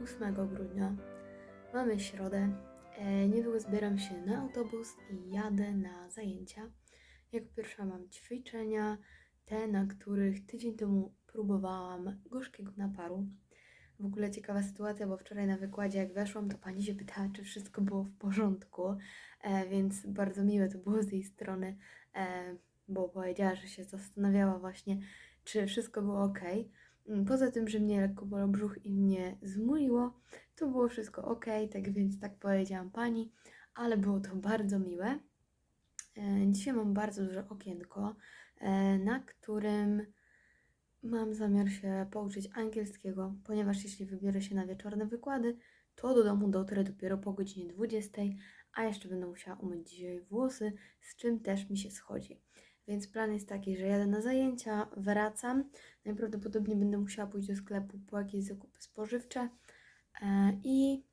się z Wami 8 grudnia. Mamy środę. E, niedługo zbieram się na autobus i jadę na zajęcia. Jako pierwsza mam ćwiczenia, te, na których tydzień temu próbowałam gorzkiego naparu. W ogóle ciekawa sytuacja, bo wczoraj na wykładzie, jak weszłam, to pani się pytała, czy wszystko było w porządku, e, więc bardzo miłe to było z jej strony, e, bo powiedziała, że się zastanawiała właśnie, czy wszystko było ok. Mm, Poza tym, że mnie lekko bolał brzuch i mnie zmuliło, to było wszystko ok, tak więc tak powiedziałam pani, ale było to bardzo miłe. E, Dzisiaj mam bardzo duże okienko, e, na którym mam zamiar się pouczyć angielskiego, ponieważ jeśli wybiorę się na wieczorne wykłady, to do domu dotrę dopiero po godzinie 20, a jeszcze będę musiała umyć dzisiaj włosy, z czym też mi się schodzi. Więc plan jest taki, że jadę na zajęcia, wracam. Najprawdopodobniej będę musiała pójść do sklepu po jakieś zakupy spożywcze e, i,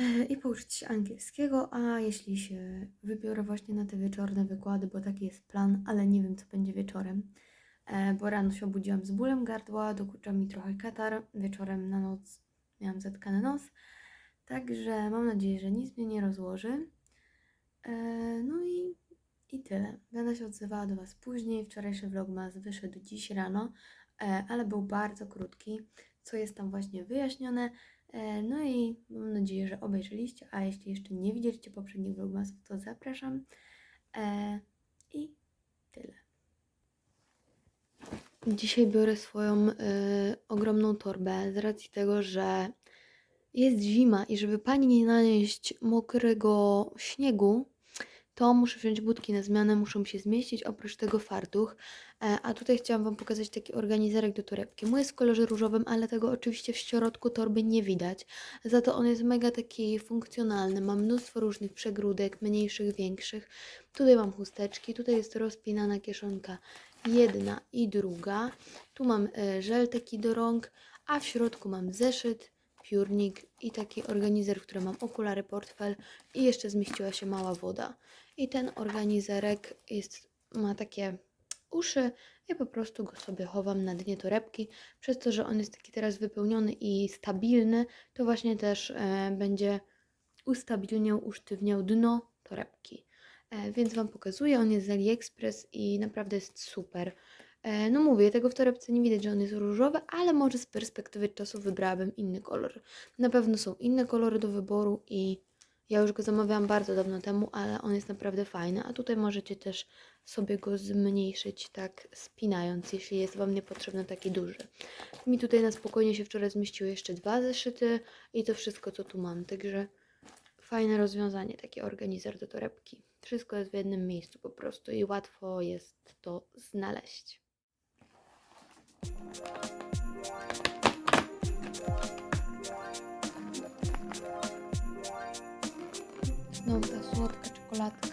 e, i pouczyć się angielskiego. A jeśli się wybiorę właśnie na te wieczorne wykłady, bo taki jest plan, ale nie wiem, co będzie wieczorem, e, bo rano się obudziłam z bólem gardła, dokucza mi trochę katar, wieczorem na noc miałam zatkany nos. Także mam nadzieję, że nic mnie nie rozłoży. No i, i tyle. Będę się odzywała do Was później. Wczorajszy vlogmas wyszedł dziś rano, e, ale był bardzo krótki, co jest tam właśnie wyjaśnione. E, No i mam nadzieję, że obejrzeliście, a jeśli jeszcze nie widzieliście poprzednich vlogmasów, to zapraszam. E, I tyle. Dzisiaj biorę swoją y, ogromną torbę z racji tego, że jest zima i żeby pani nie nanieść mokrego śniegu, to muszę wziąć budki na zmianę, muszą się zmieścić, oprócz tego fartuch. E, a tutaj chciałam Wam pokazać taki organizerek do torebki. Mój jest w kolorze różowym, ale tego oczywiście w środku torby nie widać. Za to on jest mega taki funkcjonalny. Ma mnóstwo różnych przegródek, mniejszych, większych. Tutaj mam chusteczki, tutaj jest rozpinana kieszonka jedna i druga. Tu mam e, żel taki do rąk, a w środku mam zeszyt, piórnik i taki organizer, w którym mam okulary, portfel i jeszcze zmieściła się mała woda. I ten organizerek jest, ma takie uszy i po prostu go sobie chowam na dnie torebki. Przez to, że on jest taki teraz wypełniony i stabilny, to właśnie też e, będzie ustabilniał, usztywniał dno torebki. E, więc Wam pokazuję, on jest z AliExpress i naprawdę jest super. E, No mówię, tego w torebce nie widać, że on jest różowy, ale może z perspektywy czasu wybrałabym inny kolor. Na pewno są inne kolory do wyboru i ja już go zamawiałam bardzo dawno temu, ale on jest naprawdę fajny. A tutaj możecie też sobie go zmniejszyć tak spinając, jeśli jest Wam niepotrzebny taki duży. Mi tutaj na spokojnie się wczoraj zmieściły jeszcze dwa zeszyty i to wszystko, co tu mam. Także fajne rozwiązanie, taki organizer do torebki. Wszystko jest w jednym miejscu po prostu i łatwo jest to znaleźć. Słodka czekoladka.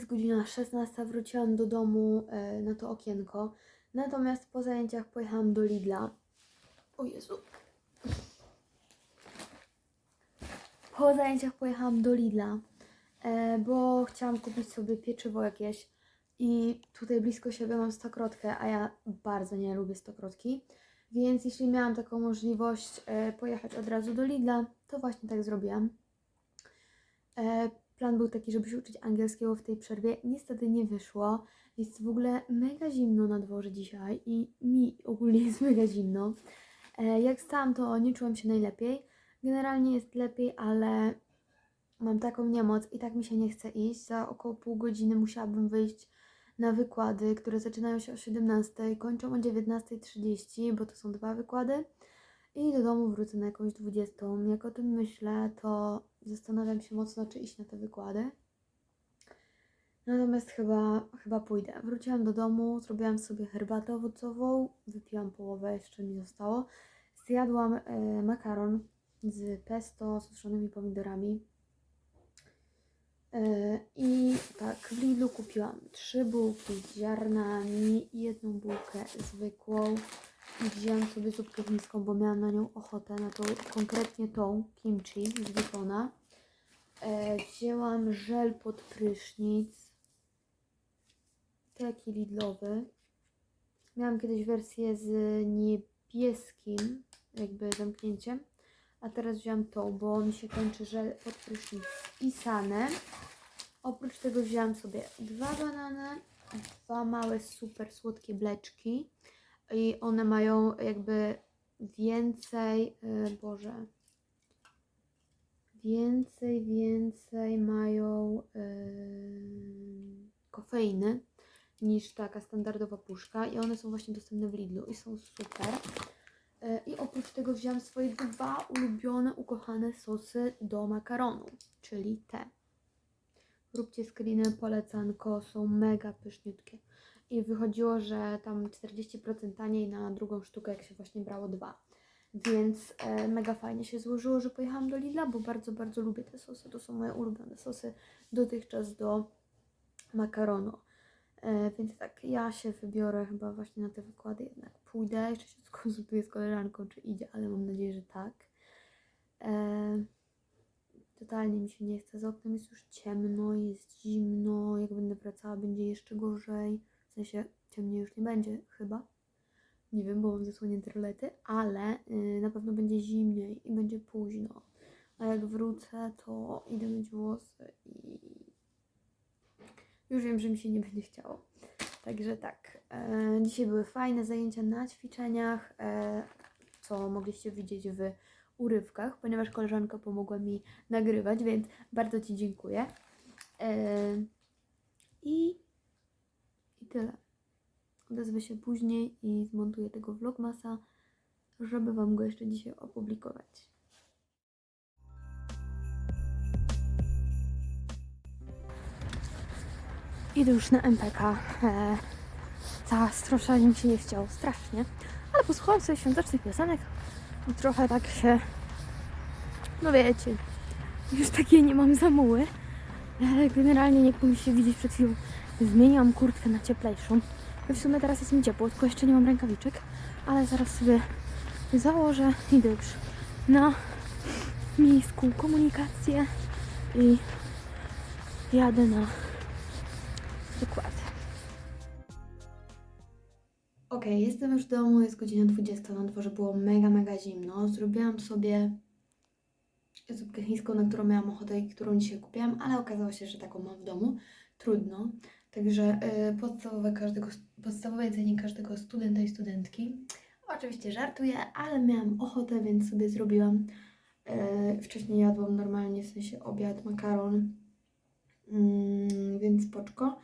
Jest godzina 16, wróciłam do domu e, na to okienko. Natomiast po zajęciach pojechałam do Lidla. O Jezu. Po zajęciach pojechałam do Lidla, e, bo chciałam kupić sobie pieczywo jakieś. I tutaj blisko siebie mam stokrotkę, a ja bardzo nie lubię stokrotki. Więc jeśli miałam taką możliwość e, pojechać od razu do Lidla, to właśnie tak zrobiłam. Plan był taki, żeby się uczyć angielskiego w tej przerwie. Niestety nie wyszło. Jest w ogóle mega zimno na dworze dzisiaj i mi ogólnie jest mega zimno. E, Jak stałam, to nie czułam się najlepiej. Generalnie jest lepiej, ale mam taką niemoc i tak mi się nie chce iść. Za około pół godziny musiałabym wyjść na wykłady, które zaczynają się o 17, kończą o 19.30, bo to są dwa wykłady. I do domu wrócę na jakąś 20. Jak o tym myślę, to zastanawiam się mocno, czy iść na te wykłady. Natomiast chyba, chyba pójdę. Wróciłam do domu, zrobiłam sobie herbatę owocową, wypiłam połowę, jeszcze mi zostało. Zjadłam e, makaron z pesto, suszonymi pomidorami. E, I tak, w Lidlu kupiłam trzy bułki z ziarnami i jedną bułkę zwykłą. I wzięłam sobie zupkę chińską, bo miałam na nią ochotę, na tą, konkretnie tą kimchi z Witona. E, wzięłam żel pod prysznic, taki lidlowy. Miałam kiedyś wersję z niebieskim, jakby zamknięciem, a teraz wziąłam tą, bo mi się kończy żel pod prysznic i Sanę. Oprócz tego wzięłam sobie dwa banany, dwa małe super słodkie bleczki i one mają jakby więcej, yy, Boże, więcej, więcej mają yy, kofeiny niż taka standardowa puszka i one są właśnie dostępne w Lidlu i są super. Yy, I oprócz tego wziąłam swoje dwa ulubione, ukochane sosy do makaronu, czyli te. Róbcie screeny, polecanko, są mega pyszniutkie. I wychodziło, że tam 40% taniej na drugą sztukę, jak się właśnie brało dwa. Więc e, mega fajnie się złożyło, że pojechałam do Lidla, bo bardzo, bardzo lubię te sosy. To są moje ulubione sosy dotychczas do makaronu. E, więc tak, ja się wybiorę chyba właśnie na te wykłady, jednak pójdę. Jeszcze się skonsultuję z koleżanką, czy idzie, ale mam nadzieję, że tak. E, totalnie mi się nie chce. Za oknem jest już ciemno, jest zimno. Jak będę wracała, będzie jeszcze gorzej. Sensie ciemniej już nie będzie chyba. Nie wiem, bo mam zasłonięte rolety, ale yy, na pewno będzie zimniej i będzie późno. A jak wrócę, to idę myć włosy i już wiem, że mi się nie będzie chciało. Także tak. E, dzisiaj były fajne zajęcia na ćwiczeniach, e, co mogliście widzieć w urywkach, ponieważ koleżanka pomogła mi nagrywać, więc bardzo Ci dziękuję. E, I, I tyle. Odezwę się później i zmontuję tego vlogmasa, żeby Wam go jeszcze dzisiaj opublikować. Idę już na MPK. E, ta strasznie mi się nie chciało, strasznie. Ale posłuchałam sobie świątecznych piosenek i trochę tak się, no wiecie, już takiej nie mam zamuły. Ale generalnie nie mi się widzieć przed chwilą. Zmieniłam kurtkę na cieplejszą. W sumie teraz jest mi ciepło, tylko jeszcze nie mam rękawiczek, ale zaraz sobie założę. Idę już na miejską komunikację i jadę na wykład. Okej, jestem już w domu, jest godzina 20, na dworze było mega, mega zimno. Zrobiłam sobie zupkę chińską, na którą miałam ochotę i którą dzisiaj kupiłam, ale okazało się, że taką mam w domu. Trudno. Także y, podstawowe, każdego, podstawowe jedzenie każdego studenta i studentki. Oczywiście żartuję, ale miałam ochotę, więc sobie zrobiłam. Y, wcześniej jadłam normalnie, w sensie obiad, makaron, mm, więc poczko.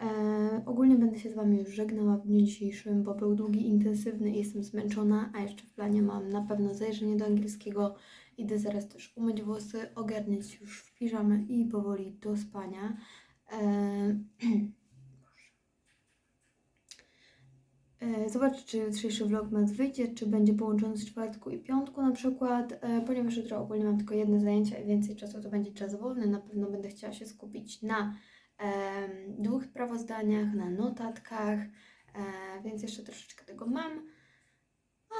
E, ogólnie będę się z Wami już żegnała w dniu dzisiejszym, bo był długi, intensywny i jestem zmęczona, a jeszcze w planie mam na pewno zajrzenie do angielskiego. Idę zaraz też umyć włosy, ogarniać już w piżamę i powoli do spania. E, Zobacz, czy jutrzejszy vlogmas wyjdzie, czy będzie połączony z czwartku i piątku na przykład, e, ponieważ jutro ogólnie mam tylko jedne zajęcia i więcej czasu to będzie czas wolny. Na pewno będę chciała się skupić na dwóch sprawozdaniach, na notatkach, e, więc jeszcze troszeczkę tego mam,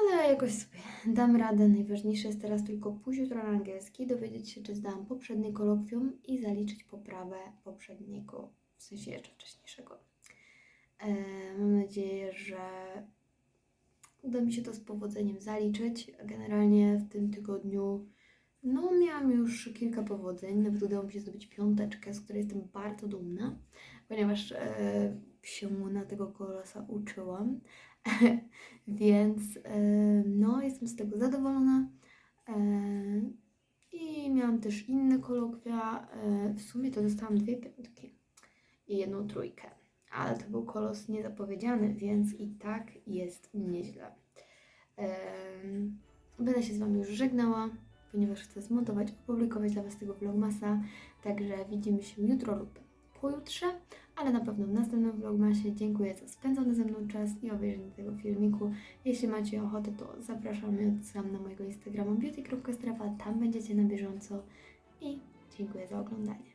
ale jakoś sobie dam radę. Najważniejsze jest teraz tylko pójść jutro na angielski, dowiedzieć się, czy zdałam poprzednie kolokwium i zaliczyć poprawę poprzedniego, w sensie jeszcze wcześniejszego. E, Mam nadzieję, że uda mi się to z powodzeniem zaliczyć. Generalnie w tym tygodniu no, miałam już kilka powodzeń. Nawet udało mi się zdobyć piąteczkę, z której jestem bardzo dumna, ponieważ e, się na tego kolosa uczyłam. Więc no, jestem z tego zadowolona. I miałam też inne kolokwia. W sumie to dostałam dwie piątki i jedną trójkę ale to był kolos niezapowiedziany, więc i tak jest nieźle. Będę się z Wami już żegnała, ponieważ chcę zmontować, opublikować dla Was tego vlogmasa. Także widzimy się jutro lub pojutrze, ale na pewno w następnym vlogmasie. Dziękuję za spędzony ze mną czas i obejrzenie tego filmiku. Jeśli macie ochotę, to zapraszam i odsyłam na mojego Instagrama beauty.strefa, tam będziecie na bieżąco i dziękuję za oglądanie.